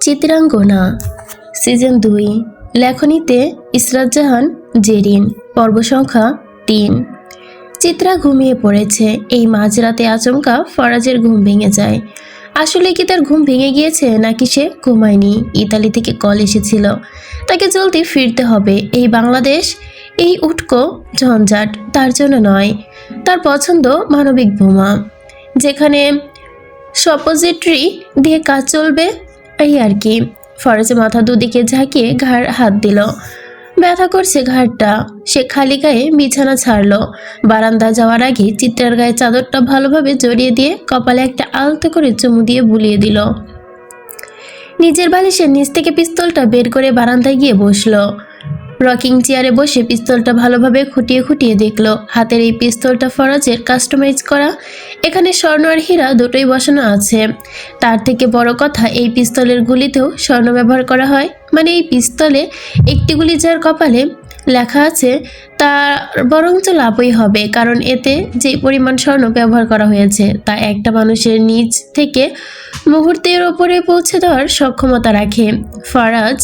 Chitrangana. Season দুই, লেখনীতে ইসরাত জাহান, জেরিন, পর্ব সংখ্যা তিন। চিত্রা ঘুমিয়ে পড়েছে, এই মাঝরাতে আচমকা ফরাজের ঘুম ভেঙে যায়। আসলে কি তার ঘুম ভেঙে গিয়েছে নাকি সে ঘুমায়নি? ইতালি থেকে কল এসেছিল। তাকে জলদি ফিরতে হবে। এই বাংলাদেশ, এই উটকো ঝঞ্ঝাট, তার জন্য নয়, তার পছন্দ মানবিক বোমা। যেখানে সপোজিটরি দিয়ে কাজ চলবে এই আর কি। ফরজে মাথা দুদিকে ঝাঁকিয়ে ঘাড় হাত দিল। ব্যথা করছে ঘাড়টা। সে খালি গায়ে বিছানা ছাড়ল। বারান্দা যাওয়ার আগে চিত্রার গায়ে চাদরটা ভালোভাবে জড়িয়ে দিয়ে কপালে একটা আলতো করে চুমু দিয়ে বুলিয়ে দিল। নিজের বালিশের নিচ থেকে পিস্তলটা বের করে বারান্দায় গিয়ে বসল। রকিং চেয়ারে বসে পিস্তলটা ভালোভাবে খুঁটিয়ে খুঁটিয়ে দেখল। হাতের এই পিস্তলটা ফরাজের কাস্টমাইজ করা, এখানে স্বর্ণ আর হীরা দুটোই বসানো আছে। তার থেকে বড় কথা, এই পিস্তলের গুলিতেও স্বর্ণ ব্যবহার করা হয়। মানে এই পিস্তলে একটি গুলি যার কপালে লেখা আছে, তার বরঞ্চ লাভই হবে, কারণ এতে যে পরিমাণ স্বর্ণ ব্যবহার করা হয়েছে, তা একটা মানুষের নিজ থেকে মুহূর্তের ওপরে পৌঁছে দেওয়ার সক্ষমতা রাখে। ফরাজ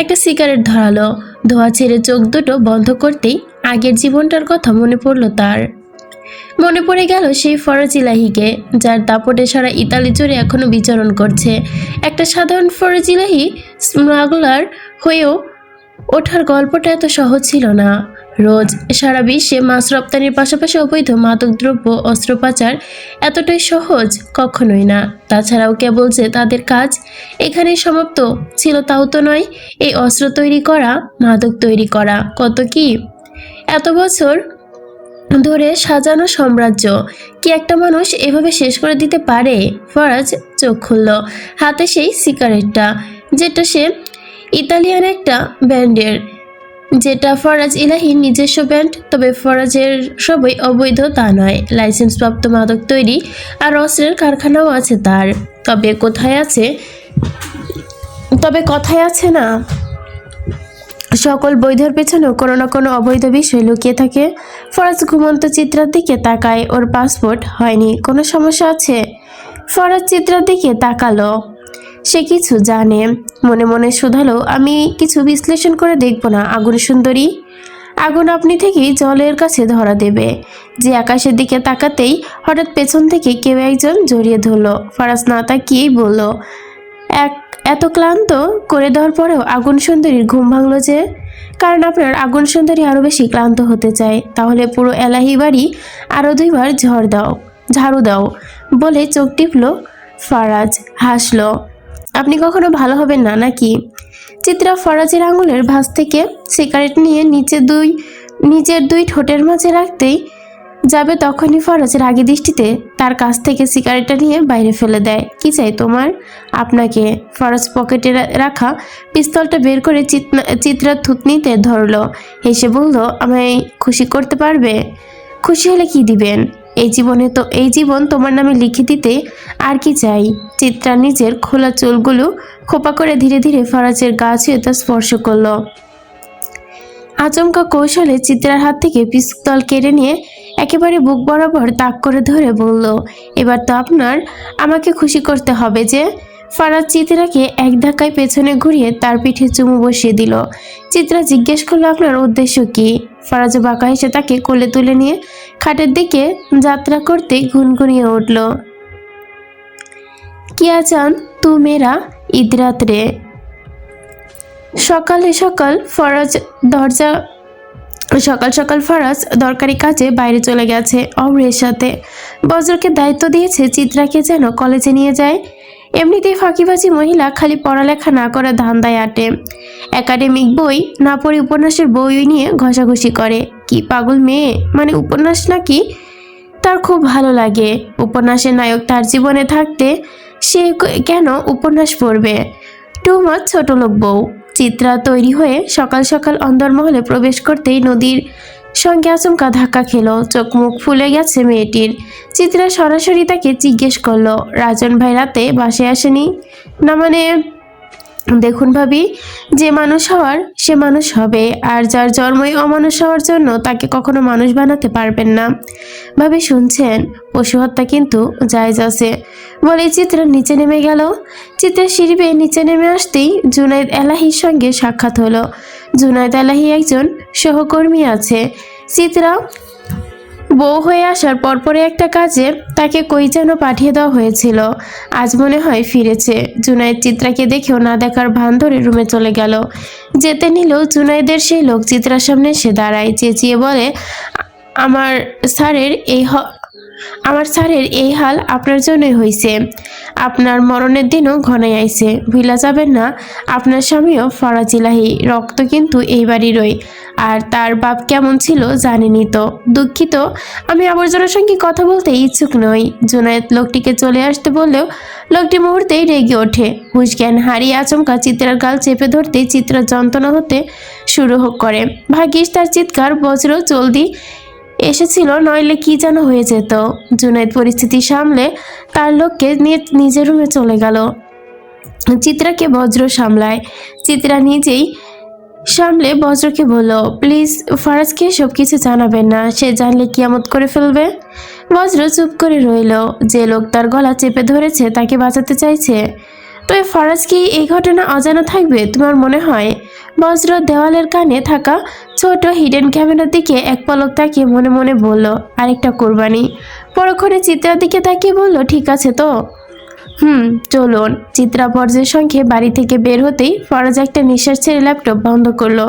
একটা সিগারেট ধরালো। ধোয়া ছেড়ে চোখ দুটো বন্ধ করতেই আগের জীবনটার কথা মনে পড়ল তার। মনে পড়ে গেল সেই ফরাজি লাহিকে যার দাপটে সারা ইতালি জুড়ে এখনও বিচরণ করছে। একটা সাধারণ ফরাজি লাহি স্মাগলার হয়েও ওঠার গল্পটা এত সহজ ছিল না। রোজ সারা বিশ্বে মাছ রপ্তানির পাশাপাশি অবৈধ মাদকদ্রব্য অস্ত্র পাচার এতটাই সহজ কখনোই না। তাছাড়াও কেবল যে তাদের কাজ এখানে সমাপ্ত ছিল তাও তো নয়, এই অস্ত্র তৈরি করা, মাদক তৈরি করা। কত কি? এত বছর ধরে সাজানো সাম্রাজ্য, কি একটা মানুষ এভাবে শেষ করে দিতে পারে? ফরাজ চোখ খুলল, হাতে সেই সিগারেটটা, যেটা সে ইতালিয়ান একটা ব্যান্ডের যেটা ফরাজ ইলাহির নিজস্ব ব্যান্ড, তবে ফরাজের সবই অবৈধ তা নয়। লাইসেন্সপ্রাপ্ত মাদক তৈরি আর অস্ত্রের কারখানাও আছে তার। তবে কোথায় আছে? তবে কথায় আছে না। সকল বৈধর পেছনেও কোনো না কোনো অবৈধ বিষয় লুকিয়ে থাকে। ফরাজ ঘুমন্ত চিত্রার দিকে তাকায়, ওর পাসপোর্ট হয়নি। কোনো সমস্যা আছে? ফরাজ চিত্রার দিকে তাকালো। সে কিছু জানে। মনে মনে শোধালো, আমি কিছু বিশ্লেষণ করে দেখব না, আগুন সুন্দরী। আগুন আপনি থেকেই জলের কাছে ধরা দেবে যে আকাশের দিকে তাকাতেই হঠাৎ পেছন থেকে কেউ একজন জড়িয়ে ধরলো। ফরাজ না তাকিয়েই বলল, এক, এত ক্লান্ত? করে দেওয়ার পরেও আগুন সুন্দরীর ঘুম ভাঙলো যে। কারণ আপনার আগুন সুন্দরী আরও বেশি ক্লান্ত হতে চায়। তাহলে পুরো এলাহি বাড়ি আরও দুইবার ঝড় দাও, ঝাড়ু দাও বলে চোখ টিপল ফারাজ। হাসলো কখনো ভালো হবেন না নাকি? চিত্রা ফরাজের আঙুলের ভাঁজ থেকে সিগারেট নিয়ে নিচে দুই নিজের দুই ঠোঁটের মাঝে রাখতেই যাবে তখনই ফরাজ রাগী দৃষ্টিতে তার কাছ থেকে সিগারেটটা নিয়ে বাইরে ফেলে দেয়। কি চাই তোমার? আপনাকে ফরাজ পকেটে রাখা পিস্তলটা বের করে চিত্রার থুতনিতে ধরলো। হেসে বলল, আমায় খুশি করতে পারবে? খুশি হলে কি দিবেন? এই জীবনে তো, এই জীবন তোমার নামে লিখে দিতে আর কি চাই? চিত্রা নিজের খোলা চুলগুলো খোপা করে ধীরে ধীরে ফরাজের গা ছুঁয়ে তা স্পর্শ করল। আচমকা কৌশলে চিত্রার হাত থেকে পিস্তল কেড়ে নিয়ে একেবারে বুক বরাবর তাক করে ধরে বলল, এবার তো আপনার আমাকে খুশি করতে হবে যে ফারাজ চিত্রাকে এক ধাক্কায় পেছনে ঘুরিয়ে তার পিঠে চুমু বসিয়ে দিল। চিত্রা জিজ্ঞেস করল, আপনার উদ্দেশ্য কি? ফারাজ বাঁকা হেসে তাকে কোলে তুলে নিয়ে খাটের দিকে যাত্রা করতে গুনগুনিয়ে উঠল। কিয়া চান তু মেরা ঈদ রাত্রে সকালে সকাল ফরাজ দরজা, সকাল সকাল ফরাজ দরকারি কাজে বাইরে চলে গেছে অমরের সাথে। বজ্রকে দায়িত্ব দিয়েছে চিত্রাকে যেন কলেজে নিয়ে যায়। এমনিতেই ফাঁকিবাজি মহিলা খালি পড়ালেখা না করে ধান্দায় আটে। একাডেমিক বই না পড়ে উপন্যাসের বই নিয়ে ঘষাঘষি করে। কি পাগল মেয়ে? মানে উপন্যাস নাকি? তার খুব ভালো লাগে। উপন্যাসের নায়ক তার জীবনে থাকতে সে কেন উপন্যাস পড়বে? টু মাছ ছোট লোক বউ। চিত্রা তৈরি হয়ে সকাল সকাল অন্দরমহলে প্রবেশ করতেই নদীর সঙ্গে আচমকা ধাক্কা খেলো, চোখ মুখ ফুলে গেছে মেয়েটির। চিত্রা সরাসরি তাকে জিজ্ঞেস করল, রাজন ভাই রাতে বাসে আসেনি? না মানে দেখুন ভাবি, যে মানুষ হওয়ার, সে মানুষ হবে, আর যার জন্মই অমানুষ হওয়ার জন্য তাকে কখনো মানুষ বানাতে পারবেন না। ভাবি, শুনছেন? পশু হত্যা কিন্তু জায়জ আছে। বলে চিত্রা নিচে নেমে গেল। চিত্রা সিঁড়ি নিচে নেমে আসতেই জুনাইদ এলাহির সঙ্গে সাক্ষাৎ হলো। জুনাইদ এলাহি একজন সহকর্মী আছে। চিত্রা বউ হয়ে আসার পরপরে একটা কাজে তাকে কই যেন পাঠিয়ে দেওয়া হয়েছিল। আজ মনে হয় ফিরেছে। জুনাইদ চিত্রাকে দেখেও না দেখার ভান ধরে রুমে চলে গেল। যেতে নিলেও জুনাইদের সেই লোক চিত্রার সামনে এসে দাঁড়ায়। চেঁচিয়ে বলে আমার স্যারের এই আমার স্যারের এই হাল আপনার জন্যই হইছে। আপনার মরণের দিনও ঘনাই আইছে। ভুলা যাবেন না, আপনার স্বামীও ফরাজিলাহি, রক্ত কিন্তু এই বাড়িরই। আর তার বাপ কেমন ছিল জানেনি তো। দুঃখিত, আমি আবর্জনার সঙ্গে কথা বলতে ইচ্ছুক নই। জুনায়েদ লোকটিকে চলে আসতে বললেও লোকটি মুহূর্তেই রেগে ওঠে। হুশ জ্ঞান হারিয়ে আচমকা চিত্রার গাল চেপে ধরতে চিত্রা যন্ত্রণা হতে শুরু করে। ভাগ্যিস তার চিৎকার বজ্র জলদি এসেছিল, নইলে কি যেন হয়ে যেত। জুনাইদ পরিস্থিতি সামলে তার লোককে নিয়ে নিজের রুমে চলে গেল। চিত্রাকে বজ্র সামলায়। চিত্রা নিজেই সামলে বজ্রকে বলল, প্লিজ, ফারাজকে সব কিছু জানাবেন না, সে জানলে কিয়ামত করে ফেলবে। বজ্র চুপ করে রইল। যে লোক তার গলা চেপে ধরেছে তাকে বাঁচাতে চাইছে। তো এই ফারাজ কি এই ঘটনা অজানা থাকবে তোমার মনে হয়? বজ্র দেওয়ালের কানে থাকা ছোট হিডেন ক্যামেরার দিকে এক পলক তাকিয়ে মনে মনে বলল, আরেকটা কোরবানি। পরক্ষণে চিত্রার দিকে তাকিয়ে বলল, ঠিক আছে তো। হুম, চলুন। চিত্রা বর্জ্যের সঙ্গে বাড়ি থেকে বের হতেই ফরাজ একটা নিঃশ্বাস ছেড়ে ল্যাপটপ বন্ধ করল।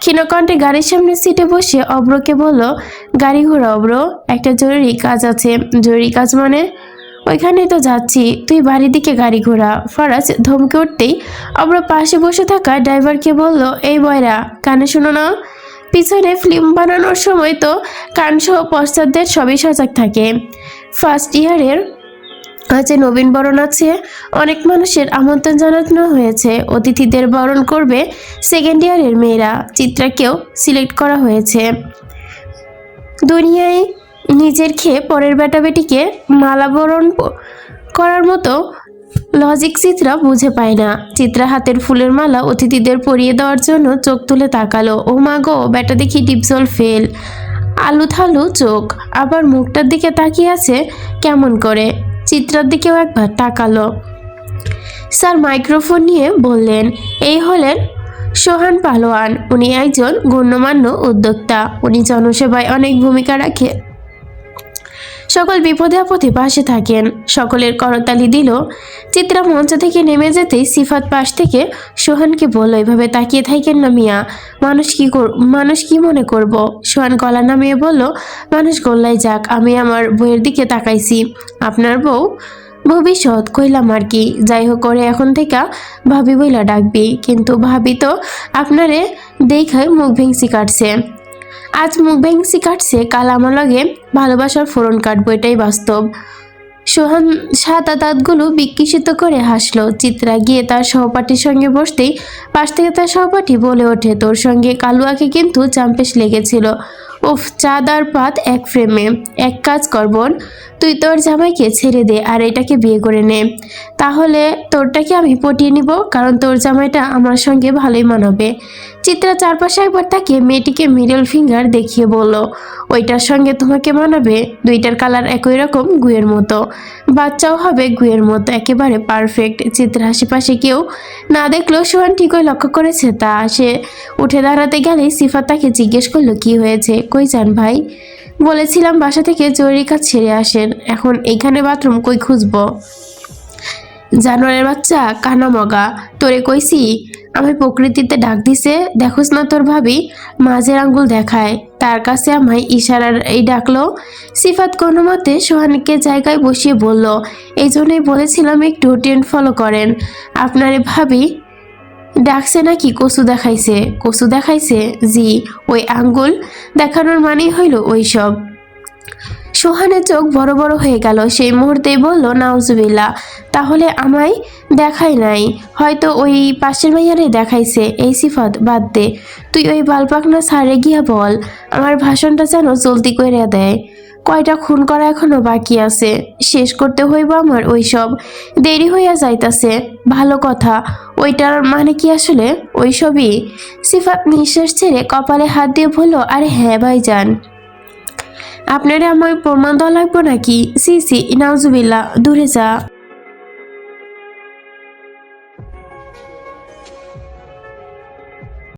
ক্ষীণকণ্ঠে গাড়ির সামনে সিটে বসে অব্রকে বলল, গাড়ি ঘোড়া অব্র, একটা জরুরি কাজ আছে। জরুরি কাজ মানে? ওইখানে তো যাচ্ছি। তুই বাড়ির দিকে গাড়ি ঘোড়া ফরাজ ধমকে উঠতেই অব্র পাশে বসে থাকা ড্রাইভারকে বলল, এই বয়রা, কানে শোনো না? পিছনে ফিল্ম বানানোর সময় তো কানসহ পশ্চাৎদের সবই সজাগ থাকে। ফার্স্ট ইয়ারের আজ নবীন বরণ আছে। অনেক মানুষের আমন্ত্রণ জানানো হয়েছে। অতিথিদের বরণ করবে সেকেন্ড ইয়ারের মেয়েরা। চিত্রাকেও সিলেক্ট করা হয়েছে। দুনিয়ায় নিজের খেয়ে পরের বেটাবেটিকে মালা বরণ করার মতো লজিক চিত্রা বুঝে পায় না। চিত্রা হাতের ফুলের মালা অতিথিদের পরিয়ে দেওয়ার জন্য চোখ তুলে তাকালো। ও মা গো, বেটা দেখি ডিপজল ফেল। আলু থালু চোখ, আবার মুখটার দিকে তাকিয়ে আছে কেমন করে? চিত্রার দিকেও একবার তাকালো। স্যার মাইক্রোফোন নিয়ে বললেন, এই হলেন সোহান পালোয়ান। উনি একজন গণ্যমান্য উদ্যোক্তা। উনি জনসেবায় অনেক ভূমিকা রাখে। সকল বিপদে আপদে পাশে থাকেন। সকলের করতালি দিল। চিত্রা মঞ্চ থেকে নেমে যেতেই সিফাত পাশ থেকে সোহানকে বলল, এভাবে তাকিয়ে থাকেন না মিয়া। মানুষ কি কর মানুষ কি মনে করব? সোহান গলা নামিয়ে বলল, মানুষ গোল্লাই যাক, আমি আমার বইয়ের দিকে তাকাইছি। আপনার বউ? ভবিষ্যৎ, কইলাম আর কি। যাই হোক করে এখন থেকে ভাবি বইলা ডাকবি। কিন্তু ভাবি তো আপনারে দেখায় মুখ ভেংসি কাটছে। আজ মুখ ভেংসি কাটছে, কাল আমার লগে ভালোবাসার ফোরন কাটবো, এটাই বাস্তব। সোহান সাদা দাঁতগুলো বিকৃষিত করে হাসলো। চিত্রা গিয়ে তার সহপাঠীর সঙ্গে বসতেই পাশ থেকে তার সহপাঠী বলে ওঠে, তোর সঙ্গে কালুয়াকে কিন্তু চাম্পেশ লেগেছিল। উফ চাঁদ আর পাত এক ফ্রেমে। এক কাজ কর বোন, তুই তোর জামাইকে ছেড়ে দে আর এটাকে বিয়ে করে নে। তাহলে তোরটাকে আমি পটিয়ে নিব, কারণ তোর জামাইটা আমার সঙ্গে ভালোই মানাবে। চিত্রা চারপাশে একবার তাকে মেয়েটিকে মিডল ফিঙ্গার দেখিয়ে বলল, ওইটার সঙ্গে তোমাকে মানাবে? দুইটার কালার একই রকম, গুয়ের মতো। বাচ্চাও হবে গুয়ের মতো, একেবারে পারফেক্ট চিত্রা আশেপাশে কেউ না দেখলেও সোহান ঠিকই লক্ষ্য করেছে তা। সে উঠে দাঁড়াতে গেলেই সিফা তাকে জিজ্ঞেস করল, কি হয়েছে? কই যান ভাই? বলেছিলাম বাসা থেকে জরুরি কাজ ছেড়ে আসেন। এখন এইখানে বাথরুম কই খুঁজবো? জানোয়ারের বাচ্চা, কানা মগা। তোরে কইছি আমি প্রকৃতিতে ডাক দিছে, দেখোস না তোর ভাবি? মাঝের আঙ্গুল দেখায়। তার কাছে আমায় ইশারার এই ডাকলো। সিফাত কোনো মতে সোহানকে জায়গায় বসিয়ে বলল, এই জন্যই বলেছিলাম একটু ট্রেন্ড ফলো করেন। আপনারে ভাবি ডাকছে নাকি কচু দেখাইছে? কচু দেখাইছে? জি, ওই আঙ্গুল দেখানোর মানেই হইল ওই সব সোহানের চোখ বড় বড় হয়ে গেল। সেই মুহূর্তেই বলল নাউজুবিল্লা তাহলে আমায় দেখাই নাই। হয়তো ওই পাশের মাইয়ারে দেখাইছে। এই সিফাত বাদ দে। তুই ওই বালপাকনা সারে গিয়া বল। আমার ভাষণটা যেন জলদি করে দেয়। কয়টা খুন করা এখনও বাকি আছে? শেষ করতে হইব আমার ওইসব। দেরি হইয়া যাইতাছে। ভালো কথা। ওইটার মানে কি আসলে? ওইসবই। সিফাত নিঃশ্বাস ছেড়ে কপালে হাত দিয়ে বলল, আরে হ্যাঁ ভাই যান আপনারা আমার প্রমাণ দেওয়া লাগবো নাকি? সি সি নাউজুবিল্লা দূরে যা।